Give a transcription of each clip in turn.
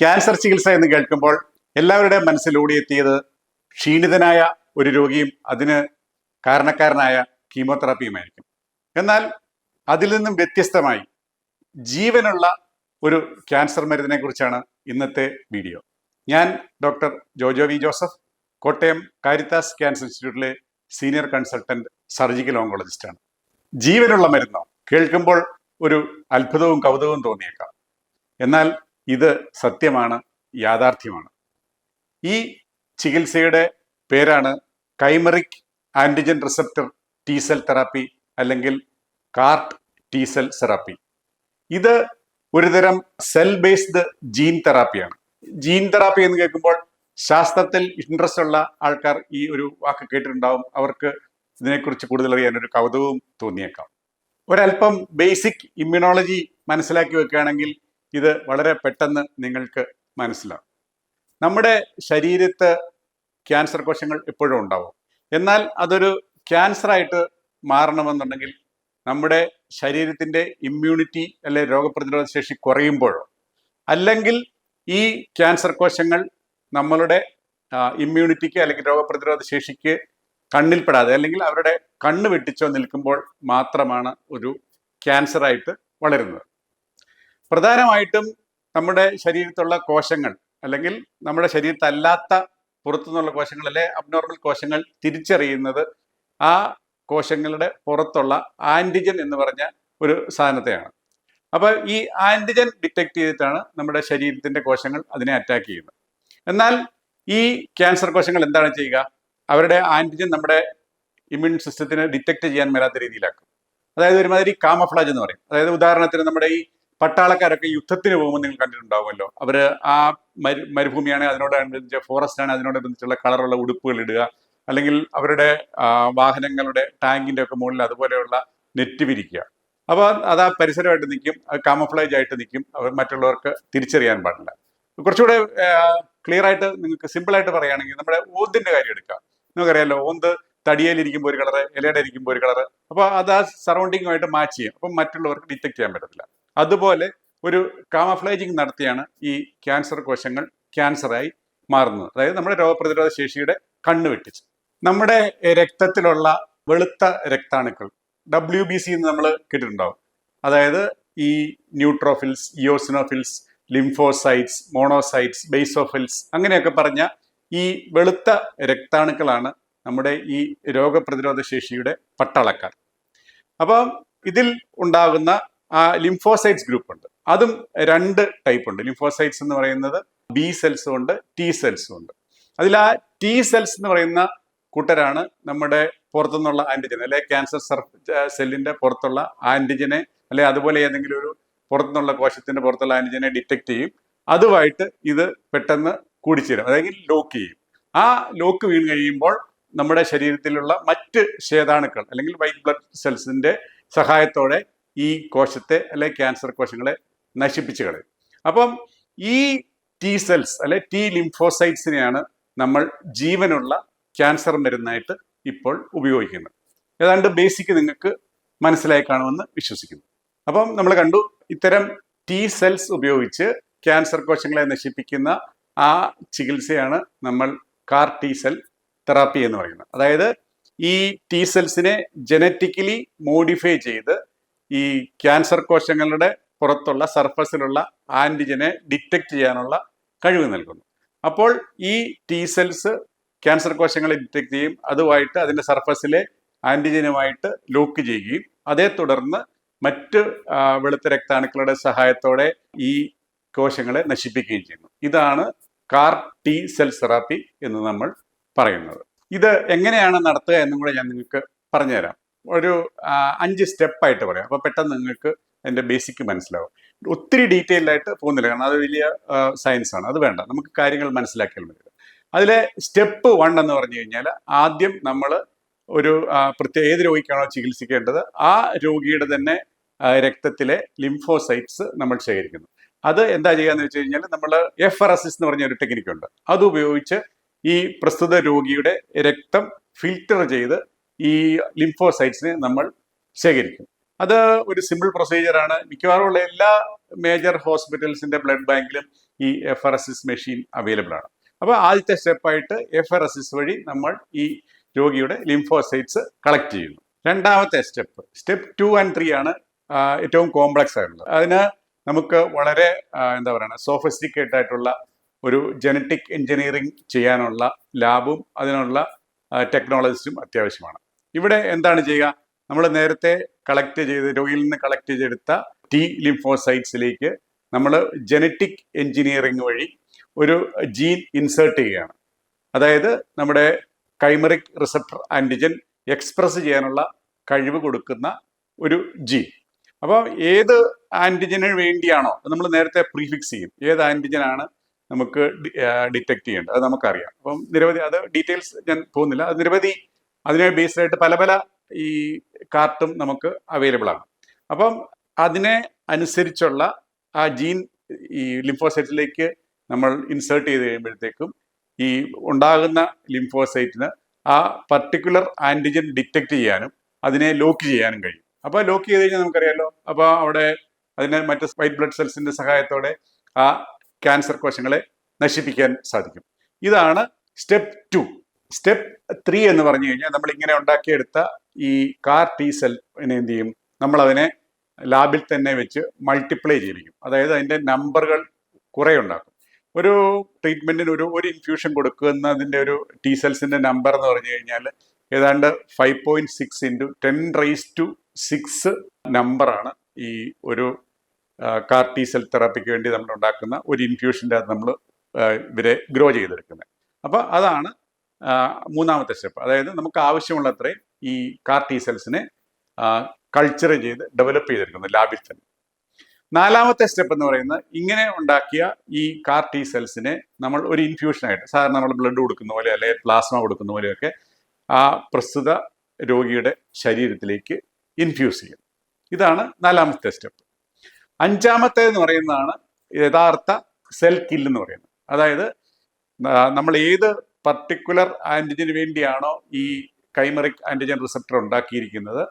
Cancer ചികിത്സ എന്ന് കേൾക്കുമ്പോൾ എല്ലാവരുടെയും മനസ്സിലൂടെ എത്തിയത് ക്ഷീണിതനായ ഒരു രോഗിയും അതിന് കാരണക്കാരനായ കീമോതെറാപ്പിയുമായിരിക്കും. എന്നാൽ അതിൽ നിന്നും വ്യത്യസ്തമായി ജീവനുള്ള ഒരു ക്യാൻസർ മരുന്നിനെ കുറിച്ചാണ് ഇന്നത്തെ വീഡിയോ. ഞാൻ doctor Jojo V Joseph Kottayam Caritas cancer ഇൻസ്റ്റിറ്റ്യൂട്ടിലെ സീനിയർ കൺസൾട്ടന്റ് സർജിക്കൽ ഓങ്കോളജിസ്റ്റാണ്. ജീവനുള്ള മരുന്നോ? കേൾക്കുമ്പോൾ ഒരു അത്ഭുതവും കൗതുകവും തോന്നിയേക്കാം. എന്നാൽ ഇത് സത്യമാണ് യാഥാർത്ഥ്യമാണ്. ഈ ചികിത്സയുടെ പേരാണ് chimeric antigen receptor T cell therapy അല്ലെങ്കിൽ CAR T T cell therapy ഇത് ഒരുതരം സെൽ ബേസ്ഡ് ജീൻ തെറാപ്പിയാണ് ജീൻ തെറാപ്പി എന്ന് കേൾക്കുമ്പോൾ ശാസ്ത്രത്തിൽ ഇൻട്രസ്റ്റ് ഉള്ള ആൾക്കാർ ഈ ഒരു വാക്ക് കേട്ടിട്ടുണ്ടാവും. അവർക്ക് ഇതിനെക്കുറിച്ച് കൂടുതൽ അറിയാൻ ഒരു കൗതുകവും തോന്നിയേക്കാം. ഒരല്പം ബേസിക് ഇമ്മ്യൂണോളജി മനസ്സിലാക്കി വെക്കുകയാണെങ്കിൽ ഇത് വളരെ പെട്ടെന്ന് നിങ്ങൾക്ക് മനസ്സിലാവും. നമ്മുടെ ശരീരത്ത് ക്യാൻസർ കോശങ്ങൾ എപ്പോഴും ഉണ്ടാവും. എന്നാൽ അതൊരു ക്യാൻസറായിട്ട് മാറണമെന്നുണ്ടെങ്കിൽ നമ്മുടെ ശരീരത്തിന്റെ ഇമ്മ്യൂണിറ്റി അല്ലെ രോഗപ്രതിരോധ ശേഷി കുറയുമ്പോഴോ അല്ലെങ്കിൽ ഈ ക്യാൻസർ കോശങ്ങൾ നമ്മളുടെ ഇമ്മ്യൂണിറ്റിക്ക് അല്ലെങ്കിൽ രോഗപ്രതിരോധ ശേഷിക്ക് കണ്ണിൽപ്പെടാതെ അല്ലെങ്കിൽ അവരുടെ കണ്ണ് വെട്ടിച്ചോ നിൽക്കുമ്പോൾ മാത്രമാണ് ഒരു ക്യാൻസറായിട്ട് വളരുന്നത്. പ്രധാനമായിട്ടും നമ്മുടെ ശരീരത്തുള്ള കോശങ്ങൾ അല്ലെങ്കിൽ നമ്മുടെ ശരീരത്തല്ലാത്ത പുറത്തുനിന്നുള്ള കോശങ്ങൾ അല്ലെ അബ്നോർമൽ കോശങ്ങൾ തിരിച്ചറിയുന്നത് ആ കോശങ്ങളുടെ പുറത്തുള്ള ആന്റിജൻ എന്ന് പറഞ്ഞ ഒരു സാധനത്തെയാണ്. അപ്പോൾ ഈ ആന്റിജൻ ഡിറ്റക്ട് ചെയ്തിട്ടാണ് നമ്മുടെ ശരീരത്തിന്റെ കോശങ്ങൾ അതിനെ അറ്റാക്ക് ചെയ്യുന്നത്. എന്നാൽ ഈ ക്യാൻസർ കോശങ്ങൾ എന്താണ് ചെയ്യുക? അവരുടെ ആന്റിജൻ നമ്മുടെ ഇമ്മ്യൂൺ സിസ്റ്റത്തിന് ഡിറ്റക്ട് ചെയ്യാൻ മേലാത്ത രീതിയിലാക്കും. അതായത് ഒരുമാതിരി കാമഫ്ലാജ് എന്ന് പറയും. അതായത് ഉദാഹരണത്തിന് നമ്മുടെ ഈ പട്ടാളക്കാരൊക്കെ യുദ്ധത്തിന് പോകുമ്പോൾ നിങ്ങൾ കണ്ടിട്ടുണ്ടാവുമല്ലോ. അവർ ആ മരു മരുഭൂമിയാണ് അതിനോടനുബന്ധിച്ച ഫോറസ്റ്റ് ആണ് അതിനോടനുബന്ധിച്ചുള്ള കളറുള്ള ഉടുപ്പുകൾ ഇടുക. അല്ലെങ്കിൽ അവരുടെ വാഹനങ്ങളുടെ ടാങ്കിന്റെ ഒക്കെ മുകളിൽ അതുപോലെയുള്ള നെറ്റ് വിരിക്കുക. അപ്പോൾ അത് ആ പരിസരമായിട്ട് നിൽക്കും കാമഫ്ലേജ് ആയിട്ട് നിൽക്കും അവർ മറ്റുള്ളവർക്ക് തിരിച്ചറിയാൻ പാടില്ല. കുറച്ചുകൂടെ ക്ലിയർ ആയിട്ട് നിങ്ങൾക്ക് സിമ്പിളായിട്ട് പറയുകയാണെങ്കിൽ നമ്മുടെ ഓന്തിന്റെ കാര്യം എടുക്കാം. നിങ്ങൾക്കറിയാലോ ഓന്ത് തടിയയിലിരിക്കുമ്പോൾ ഒരു കളറ് ഇലയുടെ ഇരിക്കുമ്പോൾ ഒരു കളറ്. അപ്പോൾ അത് ആ സറൗണ്ടിങ്ങുമായിട്ട് മാച്ച് ചെയ്യും. അപ്പം മറ്റുള്ളവർക്ക് ഡിറ്റക്ട് ചെയ്യാൻ പറ്റത്തില്ല. അതുപോലെ ഒരു കാമഫ്ലേജിങ് നടത്തിയാണ് ഈ ക്യാൻസർ കോശങ്ങൾ ക്യാൻസറായി മാറുന്നത്. അതായത് നമ്മുടെ രോഗപ്രതിരോധ ശേഷിയുടെ കണ്ണ് വെട്ടിച്ച്. നമ്മുടെ രക്തത്തിലുള്ള വെളുത്ത രക്താണുക്കൾ ഡബ്ല്യു ബി സി എന്ന് നമ്മൾ കേട്ടിട്ടുണ്ടാവും. അതായത് ഈ neutrophils eosinophils lymphocytes monocytes basophils അങ്ങനെയൊക്കെ പറഞ്ഞ ഈ വെളുത്ത രക്താണുക്കളാണ് നമ്മുടെ ഈ രോഗപ്രതിരോധ ശേഷിയുടെ പട്ടാളക്കാർ. അപ്പം ഇതിൽ ഉണ്ടാകുന്ന ആ ലിംഫോസൈറ്റ്സ് ഗ്രൂപ്പ് ഉണ്ട്. അതും രണ്ട് ടൈപ്പ് ഉണ്ട്. ലിംഫോസൈറ്റ്സ് എന്ന് പറയുന്നത് ബി സെൽസും ഉണ്ട് ടി സെൽസും ഉണ്ട്. അതിൽ ആ ടി സെൽസ് എന്ന് പറയുന്ന കൂട്ടരാണ് നമ്മുടെ പുറത്തുനിന്നുള്ള ആന്റിജൻ അല്ലെ ക്യാൻസർ സെല്ലിന്റെ പുറത്തുള്ള ആന്റിജനെ അല്ലെ അതുപോലെ ഏതെങ്കിലും ഒരു പുറത്തുനിന്നുള്ള കോശത്തിന്റെ പുറത്തുള്ള ആന്റിജനെ ഡിറ്റക്ട് ചെയ്യും. അതുമായിട്ട് ഇത് പെട്ടെന്ന് കൂടിച്ചേരും. അതായത് ലോക്ക് ചെയ്യും. ആ ലോക്ക് വീണ് കഴിയുമ്പോൾ നമ്മുടെ ശരീരത്തിലുള്ള മറ്റ് ശ്വേതാണുക്കൾ അല്ലെങ്കിൽ വൈറ്റ് ബ്ലഡ് സെൽസിന്റെ സഹായത്തോടെ ഈ കോശത്തെ അല്ലെ ക്യാൻസർ കോശങ്ങളെ നശിപ്പിച്ച് കളയും. അപ്പം ഈ ടി സെൽസ് അല്ലെ ടി ലിംഫോസൈറ്റ്സിനെയാണ് നമ്മൾ ജീവനുള്ള ക്യാൻസർ മരുന്നായിട്ട് ഇപ്പോൾ ഉപയോഗിക്കുന്നത്. ഏതാണ്ട് ബേസിക് നിങ്ങൾക്ക് മനസ്സിലായി കാണുമെന്ന് വിശ്വസിക്കുന്നു. അപ്പം നമ്മൾ കണ്ടു ഇത്തരം ടി സെൽസ് ഉപയോഗിച്ച് ക്യാൻസർ കോശങ്ങളെ നശിപ്പിക്കുന്ന ആ ചികിത്സയാണ് നമ്മൾ കാർ ടി സെൽ തെറാപ്പി എന്ന് പറയുന്നത്. അതായത് ഈ ടി സെൽസിനെ ജനറ്റിക്കലി മോഡിഫൈ ചെയ്ത് ഈ ക്യാൻസർ കോശങ്ങളുടെ പുറത്തുള്ള സർഫസിലുള്ള ആന്റിജനെ ഡിറ്റക്ട് ചെയ്യാനുള്ള കഴിവ് നൽകുന്നു. അപ്പോൾ ഈ ടി സെൽസ് ക്യാൻസർ കോശങ്ങളെ ഡിറ്റക്ട് ചെയ്യും അതുമായിട്ട് അതിന്റെ സർഫസിലെ ആന്റിജനുമായിട്ട് ലോക്ക് ചെയ്യുകയും അതേ തുടർന്ന് മറ്റ് വെളുത്ത രക്താണുക്കളുടെ സഹായത്തോടെ ഈ കോശങ്ങളെ നശിപ്പിക്കുകയും ചെയ്യുന്നു. ഇതാണ് കാർ ടി സെൽ തെറാപ്പി എന്ന് നമ്മൾ പറയുന്നത്. ഇത് എങ്ങനെയാണ് നടത്തുക എന്നും കൂടെ ഞാൻ നിങ്ങൾക്ക് പറഞ്ഞുതരാം. ഒരു അഞ്ച് സ്റ്റെപ്പായിട്ട് പറയാം. അപ്പോൾ പെട്ടെന്ന് നിങ്ങൾക്ക് അതിന്റെ ബേസിക് മനസ്സിലാവും. ഒത്തിരി ഡീറ്റെയിൽഡ് ആയിട്ട് പോകുന്നില്ല. കാരണം അത് വലിയ സയൻസ് ആണ്. അത് വേണ്ട. നമുക്ക് കാര്യങ്ങൾ മനസ്സിലാക്കിയാൽ മതി. അതിലെ സ്റ്റെപ്പ് വൺ എന്ന് പറഞ്ഞു കഴിഞ്ഞാൽ ആദ്യം നമ്മൾ ഒരു പ്രത്യേക ഏത് രോഗിക്കാണോ ചികിത്സിക്കേണ്ടത് ആ രോഗിയുടെ തന്നെ രക്തത്തിലെ ലിംഫോസൈറ്റ്സ് നമ്മൾ ശേഖരിക്കുന്നു. അത് എന്താ ചെയ്യുക എന്ന് വെച്ച് കഴിഞ്ഞാൽ നമ്മൾ എഫ് അറസിസ് എന്ന് പറഞ്ഞ ഒരു ടെക്നിക്കുണ്ട് അത് ഉപയോഗിച്ച് ഈ പ്രസ്തുത രോഗിയുടെ രക്തം ഫിൽറ്റർ ചെയ്ത് ഈ ലിംഫോസൈറ്റ്സിനെ നമ്മൾ ശേഖരിക്കും. അത് ഒരു സിമ്പിൾ പ്രൊസീജിയർ ആണ്. മിക്കവാറും ഉള്ള എല്ലാ മേജർ ഹോസ്പിറ്റൽസിന്റെ ബ്ലഡ് ബാങ്കിലും ഈ F R S S machine available ആണ്. അപ്പോൾ ആദ്യത്തെ സ്റ്റെപ്പായിട്ട് എഫ് ആർ എസ് എസ് വഴി നമ്മൾ ഈ രോഗിയുടെ ലിംഫോസൈറ്റ്സ് കളക്ട് ചെയ്യുന്നു. രണ്ടാമത്തെ step step two and three ആണ് ഏറ്റവും കോംപ്ലക്സ് ആയിട്ടുള്ളത്. അതിന് നമുക്ക് വളരെ എന്താ പറയുക സോഫിസ്റ്റിക്കേറ്റ് ആയിട്ടുള്ള ഒരു ജനറ്റിക് എഞ്ചിനീയറിംഗ് ചെയ്യാനുള്ള ലാബും അതിനുള്ള ടെക്നോളജിസ്റ്റും അത്യാവശ്യമാണ്. ഇവിടെ എന്താണ് ചെയ്യുക? നമ്മൾ നേരത്തെ കളക്ട് ചെയ്ത് രോഗിയിൽ നിന്ന് കളക്ട് ചെയ്തെടുത്ത ടി ലിംഫോസൈറ്റ്സിലേക്ക് നമ്മൾ ജനറ്റിക് എഞ്ചിനീയറിംഗ് വഴി ഒരു ജീൻ ഇൻസേർട്ട് ചെയ്യുകയാണ്. അതായത് നമ്മുടെ കൈമറിക് റിസപ്റ്റർ ആന്റിജൻ എക്സ്പ്രസ് ചെയ്യാനുള്ള കഴിവ് കൊടുക്കുന്ന ഒരു ജീൻ അപ്പോൾ ഏത് ആന്റിജന് വേണ്ടിയാണോ? നമ്മൾ നേരത്തെ പ്രീഫിക്സ് ചെയ്യും. ഏത് ആന്റിജനാണ് നമുക്ക് ഡിറ്റക്ട് ചെയ്യേണ്ടത്. അത് നമുക്കറിയാം. അപ്പം നിരവധി അത് ഡീറ്റെയിൽസ് ഞാൻ പോകുന്നില്ല. അത് നിരവധി അതിനെ ബേസ്ഡ് ആയിട്ട് പല പല ഈ കാർട്ടും നമുക്ക് അവൈലബിൾ ആണ്. അപ്പം അതിനെ അനുസരിച്ചുള്ള ആ ജീൻ ഈ ലിംഫോസൈറ്റിലേക്ക് നമ്മൾ ഇൻസേർട്ട് ചെയ്ത് കഴിയുമ്പോഴത്തേക്കും ഈ ഉണ്ടാകുന്ന ലിംഫോസൈറ്റിന് ആ പർട്ടിക്കുലർ ആന്റിജൻ ഡിറ്റക്ട് ചെയ്യാനും അതിനെ ലോക്ക് ചെയ്യാനും കഴിയും. അപ്പോൾ ലോക്ക് ചെയ്ത് കഴിഞ്ഞാൽ നമുക്കറിയാമല്ലോ അപ്പോൾ അവിടെ അതിനെ മറ്റ് വൈറ്റ് ബ്ലഡ് സെൽസിന്റെ സഹായത്തോടെ ആ ക്യാൻസർ കോശങ്ങളെ നശിപ്പിക്കാൻ സാധിക്കും. ഇതാണ് സ്റ്റെപ്പ് ടു സ്റ്റെപ്പ് ത്രീ എന്ന് പറഞ്ഞു കഴിഞ്ഞാൽ നമ്മൾ ഇങ്ങനെ ഉണ്ടാക്കിയെടുത്ത ഈ കാർ ടി സെല്ലിനെ എന്ത് ചെയ്യും? നമ്മൾ അതിനെ ലാബിൽ തന്നെ വെച്ച് മൾട്ടിപ്ലൈ ചെയ്യിപ്പിക്കും. അതായത് അതിന്റെ നമ്പറുകൾ കുറേ ഉണ്ടാക്കും. ഒരു ട്രീറ്റ്മെന്റിന് ഒരു ഒരു ഇൻഫ്യൂഷൻ കൊടുക്കുന്നതിന്റെ ഒരു ടി സെൽസിന്റെ നമ്പർ എന്ന് പറഞ്ഞു കഴിഞ്ഞാൽ ഏതാണ്ട് five point six into ten raise to six നമ്പറാണ് ഈ ഒരു കാർ ടി സെൽ തെറാപ്പിക്ക് വേണ്ടി നമ്മൾ ഉണ്ടാക്കുന്ന ഒരു ഇൻഫ്യൂഷന്റെ അത് നമ്മൾ ഇവരെ ഗ്രോ ചെയ്തെടുക്കുന്നത്. അപ്പോൾ അതാണ് മൂന്നാമത്തെ സ്റ്റെപ്പ് അതായത് നമുക്ക് ആവശ്യമുള്ളത്രയും ഈ കാർ ടി സെൽസിനെ കൾച്ചർ ചെയ്ത് ഡെവലപ്പ് ചെയ്തെടുക്കുന്നത് ലാബിൽ തന്നെ. നാലാമത്തെ സ്റ്റെപ്പ് എന്ന് പറയുന്നത് ഇങ്ങനെ ഉണ്ടാക്കിയ ഈ കാർ ടി സെൽസിനെ നമ്മൾ ഒരു ഇൻഫ്യൂഷനായിട്ട് സാധാരണ നമ്മൾ ബ്ലഡ് കൊടുക്കുന്ന പോലെ അല്ലെങ്കിൽ പ്ലാസ്മ കൊടുക്കുന്ന പോലെയൊക്കെ ആ പ്രസ്തുത രോഗിയുടെ ശരീരത്തിലേക്ക് ഇൻഫ്യൂസ് ചെയ്യും. ഇതാണ് നാലാമത്തെ സ്റ്റെപ്പ് അഞ്ചാമത്തെ എന്ന് പറയുന്നതാണ് യഥാർത്ഥ സെൽ കില്ല് എന്ന് പറയുന്നത്. അതായത് നമ്മൾ ഏത് പർട്ടിക്കുലർ ആന്റിജന് വേണ്ടിയാണോ ഈ കൈമറിക് ആന്റിജൻ റിസപ്റ്റർ ഉണ്ടാക്കിയിരിക്കുന്നത്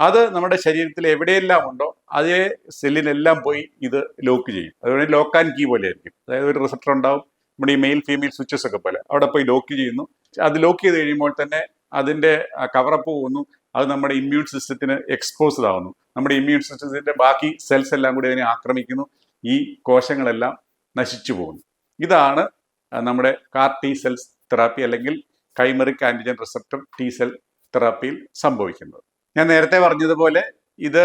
അത് നമ്മുടെ ശരീരത്തിൽ എവിടെയെല്ലാം ഉണ്ടോ അതേ സെല്ലിനെല്ലാം പോയി ഇത് ലോക്ക് ചെയ്യും. അതുകൊണ്ട് ലോക്ക് ആൻഡ് കീ പോലെ ആയിരിക്കും. അതായത് ഒരു റിസപ്റ്റർ ഉണ്ടാവും നമ്മുടെ ഈ മെയിൽ ഫീമെയിൽ സ്വിച്ചസ് ഒക്കെ പോലെ. അവിടെ പോയി ലോക്ക് ചെയ്യുന്നു. അത് ലോക്ക് ചെയ്ത് കഴിയുമ്പോൾ തന്നെ അതിന്റെ കവറപ്പ് പോകുന്നു. അത് നമ്മുടെ ഇമ്മ്യൂൺ സിസ്റ്റത്തിന് എക്സ്പോസ്ഡ് ആവുന്നു. നമ്മുടെ ഇമ്മ്യൂൺ സിസ്റ്റത്തിന്റെ ബാക്കി സെൽസ് എല്ലാം കൂടി അതിനെ ആക്രമിക്കുന്നു. ഈ കോശങ്ങളെല്ലാം നശിച്ചു പോകുന്നു. ഇതാണ് നമ്മുടെ കാർ ടി സെൽസ് തെറാപ്പി അല്ലെങ്കിൽ chimeric antigen receptor T cell തെറാപ്പിയിൽ സംഭവിക്കുന്നത്. ഞാൻ നേരത്തെ പറഞ്ഞതുപോലെ ഇത്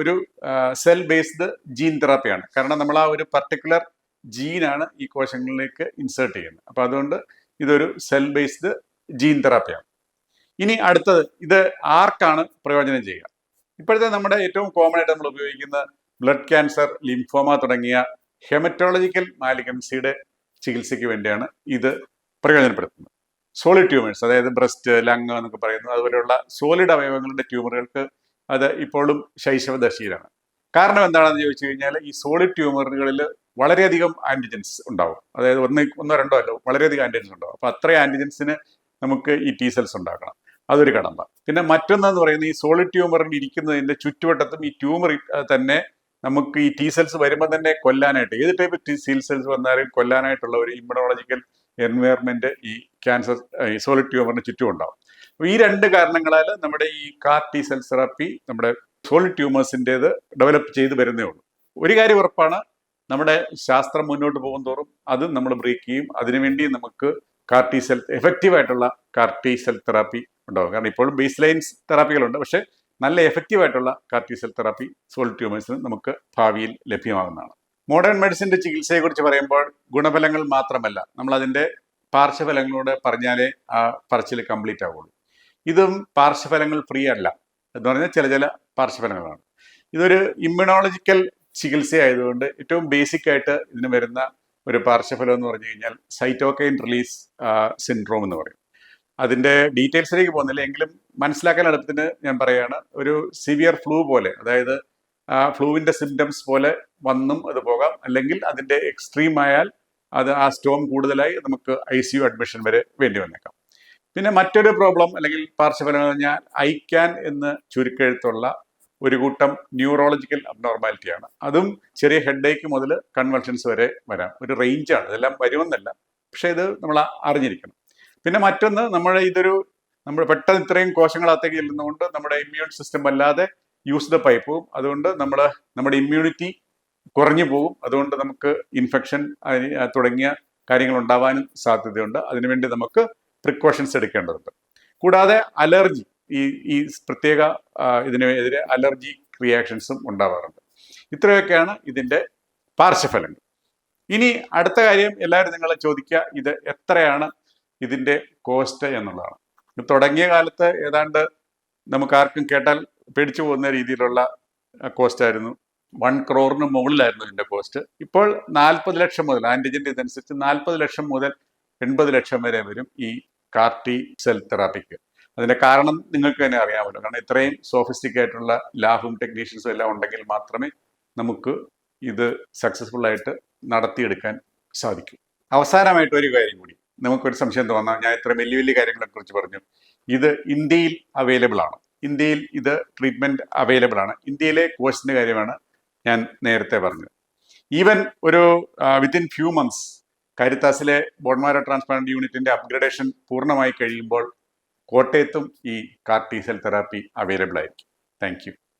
ഒരു സെൽ ബേസ്ഡ് ജീൻ തെറാപ്പിയാണ് കാരണം നമ്മൾ ആ ഒരു പർട്ടിക്കുലർ ജീനാണ് ഈ കോശങ്ങളിലേക്ക് ഇൻസേർട്ട് ചെയ്യുന്നത്. അപ്പോൾ അതുകൊണ്ട് ഇതൊരു സെൽ ബേസ്ഡ് ജീൻ തെറാപ്പിയാണ് ഇനി അടുത്തത് ഇത് ആർക്കാണ് പ്രയോജനം ചെയ്യുക? ഇപ്പോഴത്തെ നമ്മുടെ ഏറ്റവും കോമൺ ആയിട്ട് നമ്മൾ ഉപയോഗിക്കുന്ന ബ്ലഡ് ക്യാൻസർ ലിംഫോമ തുടങ്ങിയ ഹെമറ്റോളജിക്കൽ മാലിഗൻസിയുടെ ചികിത്സയ്ക്ക് വേണ്ടിയാണ് ഇത് പ്രയോജനപ്പെടുത്തുന്നത്. സോളിഡ് ട്യൂമേഴ്സ് അതായത് ബ്രസ്റ്റ് ലങ് എന്നൊക്കെ പറയുന്നത് അതുപോലെയുള്ള സോളിഡ് അവയവങ്ങളുടെ ട്യൂമറുകൾക്ക് അത് ഇപ്പോഴും ശൈശവദശയിലാണ്. കാരണം എന്താണെന്ന് ചോദിച്ചു കഴിഞ്ഞാൽ ഈ സോളിഡ് ട്യൂമറുകളിൽ വളരെയധികം ആന്റിജൻസ് ഉണ്ടാവും. അതായത് ഒന്ന് ഒന്നോ രണ്ടോ അല്ല വളരെയധികം ആന്റിജൻസ് ഉണ്ടാവും. അപ്പോൾ അത്രയും ആന്റിജൻസിന് നമുക്ക് ഈ ടി സെൽസ് ഉണ്ടാക്കണം. അതൊരു കടമ്പ. പിന്നെ മറ്റൊന്നെന്ന് പറയുന്നത് ഈ സോളിഡ് ട്യൂമറിൽ ഇരിക്കുന്നതിന്റെ ചുറ്റുവട്ടത്തും ഈ ട്യൂമർ തന്നെ നമുക്ക് ഈ ടി സെൽസ് വരുമ്പോൾ തന്നെ കൊല്ലാനായിട്ട് ഏത് ടൈപ്പ് ടി സീൽ സെൽസ് വന്നാലും കൊല്ലാനായിട്ടുള്ള ഒരു ഇമ്മ്യൂണോളജിക്കൽ എൻവയർമെന്റ് ഈ ക്യാൻസർ ഈ സോളിഡ് ട്യൂമറിന് ചുറ്റും ഉണ്ടാവും. അപ്പൊ ഈ രണ്ട് കാരണങ്ങളാൽ നമ്മുടെ ഈ കാർ ടി സെൽ തെറാപ്പി നമ്മുടെ സോളിഡ് ട്യൂമേഴ്സിന്റെത് ഡെവലപ്പ് ചെയ്ത് വരുന്നേ ഉള്ളൂ. ഒരു കാര്യം ഉറപ്പാണ് നമ്മുടെ ശാസ്ത്രം മുന്നോട്ട് പോകും തോറും അത് നമ്മൾ ബ്രേക്ക് ചെയ്യും. അതിനുവേണ്ടി നമുക്ക് കാർ ടി സെൽ എഫക്റ്റീവ് ആയിട്ടുള്ള കാർ ടി സെൽ തെറാപ്പി ഉണ്ടാവും. കാരണം ഇപ്പോഴും ബേസ് ലൈൻസ് തെറാപ്പികളുണ്ട്. പക്ഷേ നല്ല എഫക്റ്റീവ് ആയിട്ടുള്ള കാർ സെൽ തെറാപ്പി സോൾഡ് ട്യൂമേഴ്സിന് നമുക്ക് ഭാവിയിൽ ലഭ്യമാകുന്നതാണ്. മോഡേൺ മെഡിസിന്റെ ചികിത്സയെക്കുറിച്ച് പറയുമ്പോൾ ഗുണഫലങ്ങൾ മാത്രമല്ല. നമ്മൾ അതിന്റെ പാർശ്വഫലങ്ങളോട് പറഞ്ഞാലേ ആ പറച്ചിൽ കംപ്ലീറ്റ് ആവുള്ളൂ. ഇതും പാർശ്വഫലങ്ങൾ ഫ്രീ അല്ല. എന്ന് പറഞ്ഞാൽ ചില ചില പാർശ്വഫലങ്ങളാണ്. ഇതൊരു ഇമ്മ്യൂണോളജിക്കൽ ചികിത്സയായതുകൊണ്ട് ഏറ്റവും ബേസിക് ആയിട്ട് ഇതിന് വരുന്ന ഒരു പാർശ്വഫലം എന്ന് പറഞ്ഞു കഴിഞ്ഞാൽ സൈറ്റോക്കൈൻ റിലീസ് സിൻഡ്രോം എന്ന് പറയും. അതിന്റെ ഡീറ്റെയിൽസിലേക്ക് പോകുന്നില്ല. എങ്കിലും മനസ്സിലാക്കാൻ എളുപ്പത്തിന് ഞാൻ പറയുകയാണ് ഒരു സിവിയർ ഫ്ലൂ പോലെ അതായത് ഫ്ലൂവിന്റെ സിംറ്റംസ് പോലെ വന്നും അത് പോകാം. അല്ലെങ്കിൽ അതിന്റെ എക്സ്ട്രീം ആയാൽ അത് ആ സ്റ്റോം കൂടുതലായി നമുക്ക് ഐ സി യു അഡ്മിഷൻ വരെ വേണ്ടി വന്നേക്കാം. പിന്നെ മറ്റൊരു പ്രോബ്ലം അല്ലെങ്കിൽ പാർശ്വഫലം എന്ന് പറഞ്ഞാൽ ഐക്യാൻ എന്ന് ചുരുക്കെഴുത്തുള്ള ഒരു കൂട്ടം ന്യൂറോളജിക്കൽ അബ്നോർമാലിറ്റിയാണ് അതും ചെറിയ ഹെഡേക്ക് മുതൽ കൺവൾഷൻസ് വരെ വരാം. ഒരു റേഞ്ചാണ് ഇതെല്ലാം വരുമെന്നല്ല. പക്ഷേ ഇത് നമ്മൾ അറിഞ്ഞിരിക്കണം. പിന്നെ മറ്റൊന്ന് നമ്മുടെ ഇതൊരു നമ്മൾ പെട്ടെന്ന് ഇത്രയും കോശങ്ങളകത്തേക്ക് ചെല്ലുന്നതുകൊണ്ട് നമ്മുടെ ഇമ്മ്യൂൺ സിസ്റ്റം വല്ലാതെ യൂസ് ദ പൈപ്പും അതുകൊണ്ട് നമ്മൾ നമ്മുടെ ഇമ്മ്യൂണിറ്റി കുറഞ്ഞു പോകും. അതുകൊണ്ട് നമുക്ക് ഇൻഫെക്ഷൻ തുടങ്ങിയ കാര്യങ്ങൾ ഉണ്ടാവാനും സാധ്യതയുണ്ട്. അതിനുവേണ്ടി നമുക്ക് പ്രിക്കോഷൻസ് എടുക്കേണ്ടതുണ്ട്. കൂടാതെ അലർജി ഈ ഈ പ്രത്യേക ഇതിനെതിരെ അലർജി റിയാക്ഷൻസും ഉണ്ടാവാറുണ്ട്. ഇത്രയൊക്കെയാണ് ഇതിന്റെ പാർശ്വഫലങ്ങൾ. ഇനി അടുത്ത കാര്യം എല്ലാവരും നിങ്ങൾ ചോദിക്കുക ഇത് എത്രയാണ് ഇതിന്റെ കോസ്റ്റ് എന്നുള്ളതാണ്. തുടങ്ങിയ കാലത്ത് ഏതാണ്ട് നമുക്ക് ആർക്കും കേട്ടാൽ പേടിച്ചു പോകുന്ന രീതിയിലുള്ള കോസ്റ്റ് ആയിരുന്നു. വൺ ക്രോറിന് മുകളിലായിരുന്നു ഇതിന്റെ കോസ്റ്റ് ഇപ്പോൾ നാൽപ്പത് ലക്ഷം മുതൽ ആന്റിജന്റെ ഇതനുസരിച്ച് നാൽപ്പത് ലക്ഷം മുതൽ എൺപത് ലക്ഷം വരെ വരും ഈ കാർട്ടി സെൽ തെറാപ്പിക്ക് അതിന്റെ കാരണം നിങ്ങൾക്ക് തന്നെ അറിയാമല്ലോ. കാരണം ഇത്രയും സോഫിസ്റ്റിക്കായിട്ടുള്ള ലാബും ടെക്നീഷ്യൻസും എല്ലാം ഉണ്ടെങ്കിൽ മാത്രമേ നമുക്ക് ഇത് സക്സസ്ഫുൾ ആയിട്ട് നടത്തിയെടുക്കാൻ സാധിക്കൂ. അവസാനമായിട്ട് ഒരു കാര്യം കൂടി. നമുക്കൊരു സംശയം തോന്നാം. ഞാൻ ഇത്ര വലിയ വലിയ കാര്യങ്ങളെ കുറിച്ച് പറഞ്ഞു. ഇത് ഇന്ത്യയിൽ അവൈലബിൾ ആണ്. ഇന്ത്യയിൽ ഇത് ട്രീറ്റ്മെന്റ് അവൈലബിൾ ആണ്. ഇന്ത്യയിലെ കോഴ്സിന്റെ കാര്യമാണ് ഞാൻ നേരത്തെ പറഞ്ഞത് ഈവൻ ഒരു വിത്തിൻ ഫ്യൂ മന്ത്സ് കരിത്താസിലെ ബോൺമാരോ ട്രാൻസ്പ്ലാന്റ് യൂണിറ്റിന്റെ അപ്ഗ്രഡേഷൻ പൂർണമായി കഴിയുമ്പോൾ കോട്ടയത്തും ഈ കാർ സെൽ തെറാപ്പി അവൈലബിൾ ആയിരിക്കും. താങ്ക്